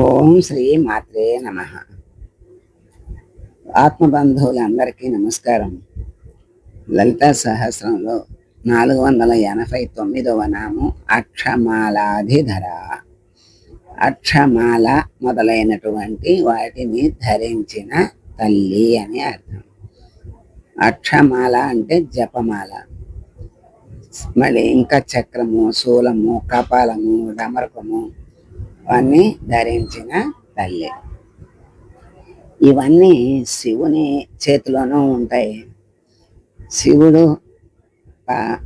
ఓం శ్రీ మాత్రే నమ. ఆత్మబంధువులందరికీ నమస్కారం. లలితా సహస్రంలో నాలుగు వందల ఎనభై తొమ్మిదవ నాము అక్షమాలాధిధర అక్షమాల మొదలైనటువంటి వాటిని ధరించిన తల్లి అని అర్థం. అక్షమాల అంటే జపమాల. మళ్ళీ ఇంకా చక్రము శూలము కపాలము డమరకము రూపాన్ని ధరించిన తల్లి. ఇవన్నీ శివుని చేతిలోనూ ఉంటాయి. శివుడు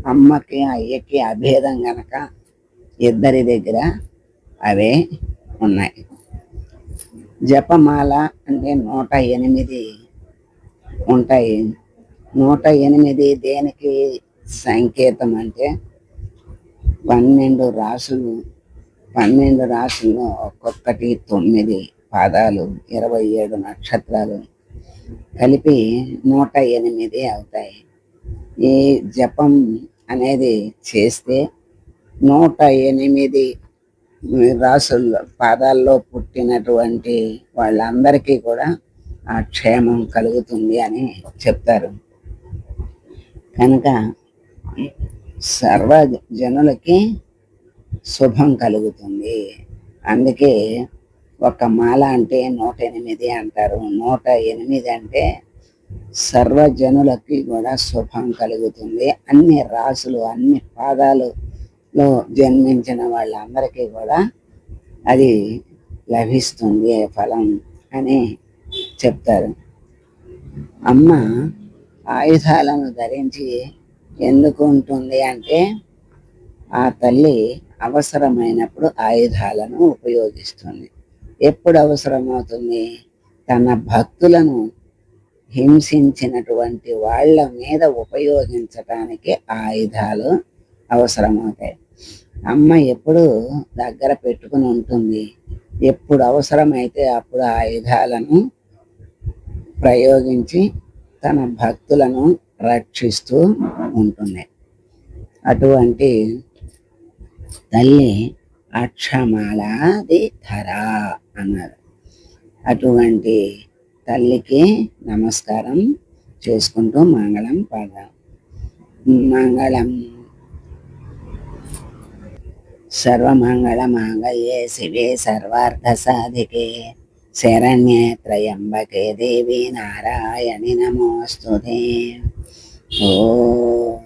అమ్మకి అయ్యకి అభేదం గనక ఇద్దరి దగ్గర అవే ఉన్నాయి. జపమాల అంటే నూట ఎనిమిది ఉంటాయి. నూట ఎనిమిది దేనికి సంకేతం అంటే పన్నెండు రాసులు పన్నెండు రాసుల్లో ఒక్కొక్కటి తొమ్మిది పాదాలు ఇరవై ఏడు నక్షత్రాలు కలిపి నూట ఎనిమిది అవుతాయి. ఈ జపం అనేది చేస్తే నూట ఎనిమిది రాసుల్లో పాదాల్లో పుట్టినటువంటి వాళ్ళందరికీ కూడా ఆ క్షేమం కలుగుతుంది అని చెప్తారు. కనుక సర్వ జనులకి శుభం కలుగుతుంది. అందుకే ఒక మాల అంటే నూట ఎనిమిది అంటారు. నూట ఎనిమిది అంటే సర్వజనులకి కూడా శుభం కలుగుతుంది. అన్ని రాసులు అన్ని పాదాలలో జన్మించిన వాళ్ళందరికీ కూడా అది లభిస్తుంది ఫలం అని చెప్తారు. అమ్మ ఆయుధాలను ధరించి ఎందుకు ఉంటుంది అంటే ఆ తల్లి అవసరమైనప్పుడు ఆయుధాలను ఉపయోగిస్తుంది. ఎప్పుడు అవసరమవుతుంది? తన భక్తులను హింసించినటువంటి వాళ్ళ మీద ఉపయోగించటానికి ఆయుధాలు అవసరమవుతాయి. అమ్మ ఎప్పుడు దగ్గర పెట్టుకుని ఉంటుంది. ఎప్పుడు అవసరమైతే అప్పుడు ఆయుధాలను ప్రయోగించి తన భక్తులను రక్షిస్తూ ఉంటుంది. అటువంటి తల్లి అక్షమాలాది ధర అన్నారు. అటువంటి తల్లికి నమస్కారం చేసుకుంటూ మంగళం పాడదాం. మంగళం. సర్వమంగళ మాంగళ్యే శివే సర్వార్థ సాధికే శరణ్యే త్రయంబకే దేవి నారాయణి నమోస్తుతే. ఓ.